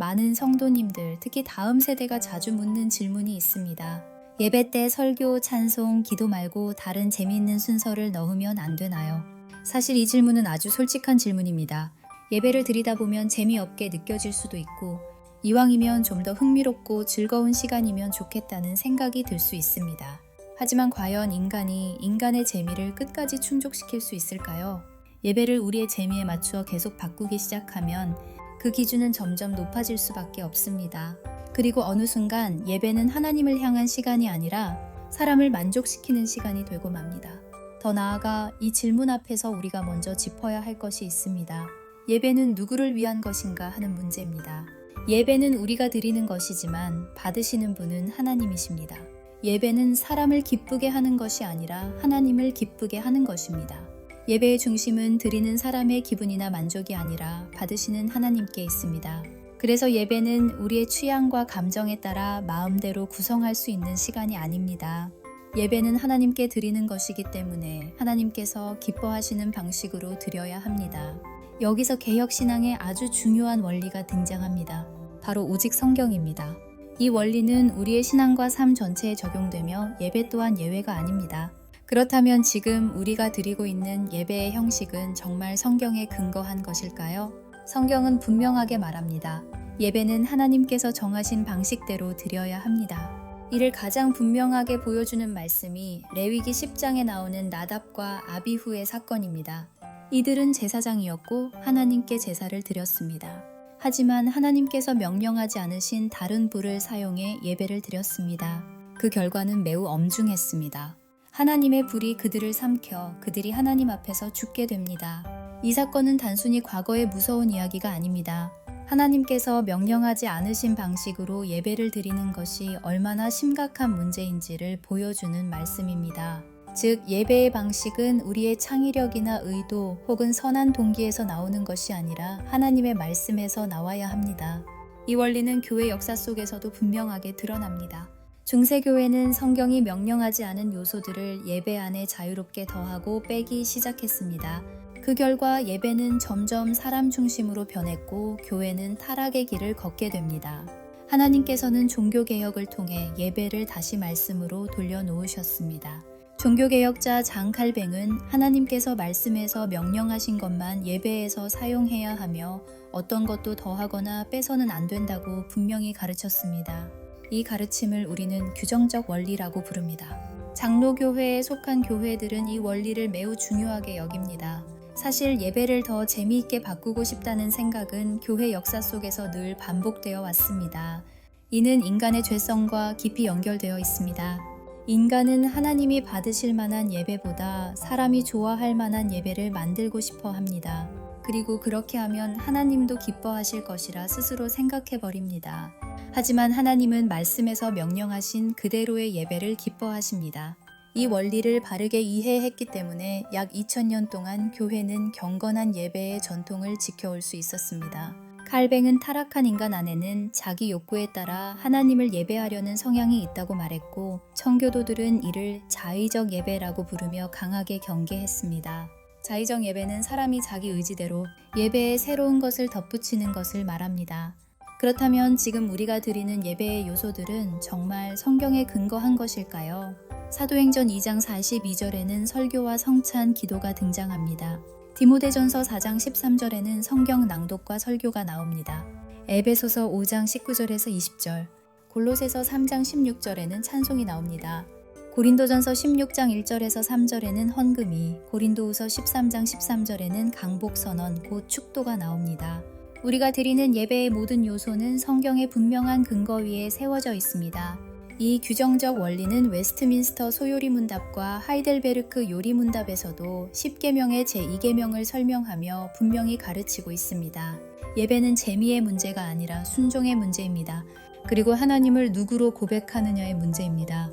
많은 성도님들, 특히 다음 세대가 자주 묻는 질문이 있습니다. 예배 때 설교, 찬송, 기도 말고 다른 재미있는 순서를 넣으면 안 되나요? 사실 이 질문은 아주 솔직한 질문입니다. 예배를 드리다 보면 재미없게 느껴질 수도 있고, 이왕이면 좀 더 흥미롭고 즐거운 시간이면 좋겠다는 생각이 들 수 있습니다. 하지만 과연 인간이 인간의 재미를 끝까지 충족시킬 수 있을까요? 예배를 우리의 재미에 맞추어 계속 바꾸기 시작하면 그 기준은 점점 높아질 수밖에 없습니다. 그리고 어느 순간 예배는 하나님을 향한 시간이 아니라 사람을 만족시키는 시간이 되고 맙니다. 더 나아가 이 질문 앞에서 우리가 먼저 짚어야 할 것이 있습니다. 예배는 누구를 위한 것인가 하는 문제입니다. 예배는 우리가 드리는 것이지만 받으시는 분은 하나님이십니다. 예배는 사람을 기쁘게 하는 것이 아니라 하나님을 기쁘게 하는 것입니다. 예배의 중심은 드리는 사람의 기분이나 만족이 아니라 받으시는 하나님께 있습니다. 그래서 예배는 우리의 취향과 감정에 따라 마음대로 구성할 수 있는 시간이 아닙니다. 예배는 하나님께 드리는 것이기 때문에 하나님께서 기뻐하시는 방식으로 드려야 합니다. 여기서 개혁신앙의 아주 중요한 원리가 등장합니다. 바로 오직 성경입니다. 이 원리는 우리의 신앙과 삶 전체에 적용되며 예배 또한 예외가 아닙니다. 그렇다면 지금 우리가 드리고 있는 예배의 형식은 정말 성경에 근거한 것일까요? 성경은 분명하게 말합니다. 예배는 하나님께서 정하신 방식대로 드려야 합니다. 이를 가장 분명하게 보여주는 말씀이 레위기 10장에 나오는 나답과 아비후의 사건입니다. 이들은 제사장이었고 하나님께 제사를 드렸습니다. 하지만 하나님께서 명령하지 않으신 다른 불을 사용해 예배를 드렸습니다. 그 결과는 매우 엄중했습니다. 하나님의 불이 그들을 삼켜 그들이 하나님 앞에서 죽게 됩니다. 이 사건은 단순히 과거의 무서운 이야기가 아닙니다. 하나님께서 명령하지 않으신 방식으로 예배를 드리는 것이 얼마나 심각한 문제인지를 보여주는 말씀입니다. 즉, 예배의 방식은 우리의 창의력이나 의도 혹은 선한 동기에서 나오는 것이 아니라 하나님의 말씀에서 나와야 합니다. 이 원리는 교회 역사 속에서도 분명하게 드러납니다. 중세교회는 성경이 명령하지 않은 요소들을 예배 안에 자유롭게 더하고 빼기 시작했습니다. 그 결과 예배는 점점 사람 중심으로 변했고 교회는 타락의 길을 걷게 됩니다. 하나님께서는 종교개혁을 통해 예배를 다시 말씀으로 돌려놓으셨습니다. 종교개혁자 장칼뱅은 하나님께서 말씀에서 명령하신 것만 예배에서 사용해야 하며 어떤 것도 더하거나 빼서는 안 된다고 분명히 가르쳤습니다. 이 가르침을 우리는 규정적 원리라고 부릅니다. 장로교회에 속한 교회들은 이 원리를 매우 중요하게 여깁니다. 사실 예배를 더 재미있게 바꾸고 싶다는 생각은 교회 역사 속에서 늘 반복되어 왔습니다. 이는 인간의 죄성과 깊이 연결되어 있습니다. 인간은 하나님이 받으실 만한 예배보다 사람이 좋아할 만한 예배를 만들고 싶어 합니다. 그리고 그렇게 하면 하나님도 기뻐하실 것이라 스스로 생각해 버립니다. 하지만 하나님은 말씀에서 명령하신 그대로의 예배를 기뻐하십니다. 이 원리를 바르게 이해했기 때문에 약 2000년 동안 교회는 경건한 예배의 전통을 지켜올 수 있었습니다. 칼뱅은 타락한 인간 안에는 자기 욕구에 따라 하나님을 예배하려는 성향이 있다고 말했고, 청교도들은 이를 자의적 예배라고 부르며 강하게 경계했습니다. 자의적 예배는 사람이 자기 의지대로 예배에 새로운 것을 덧붙이는 것을 말합니다. 그렇다면 지금 우리가 드리는 예배의 요소들은 정말 성경에 근거한 것일까요? 사도행전 2장 42절에는 설교와 성찬, 기도가 등장합니다. 디모데전서 4장 13절에는 성경 낭독과 설교가 나옵니다. 에베소서 5장 19절에서 20절, 골로새서 3장 16절에는 찬송이 나옵니다. 고린도전서 16장 1절에서 3절에는 헌금이, 고린도후서 13장 13절에는 강복 선언 곧 축도가 나옵니다. 우리가 드리는 예배의 모든 요소는 성경의 분명한 근거 위에 세워져 있습니다. 이 규정적 원리는 웨스트민스터 소요리 문답과 하이델베르크 요리 문답에서도 10계명의 제2계명을 설명하며 분명히 가르치고 있습니다. 예배는 재미의 문제가 아니라 순종의 문제입니다. 그리고 하나님을 누구로 고백하느냐의 문제입니다.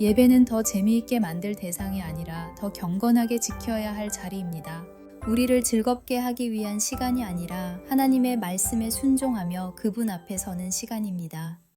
예배는 더 재미있게 만들 대상이 아니라 더 경건하게 지켜야 할 자리입니다. 우리를 즐겁게 하기 위한 시간이 아니라 하나님의 말씀에 순종하며 그분 앞에 서는 시간입니다.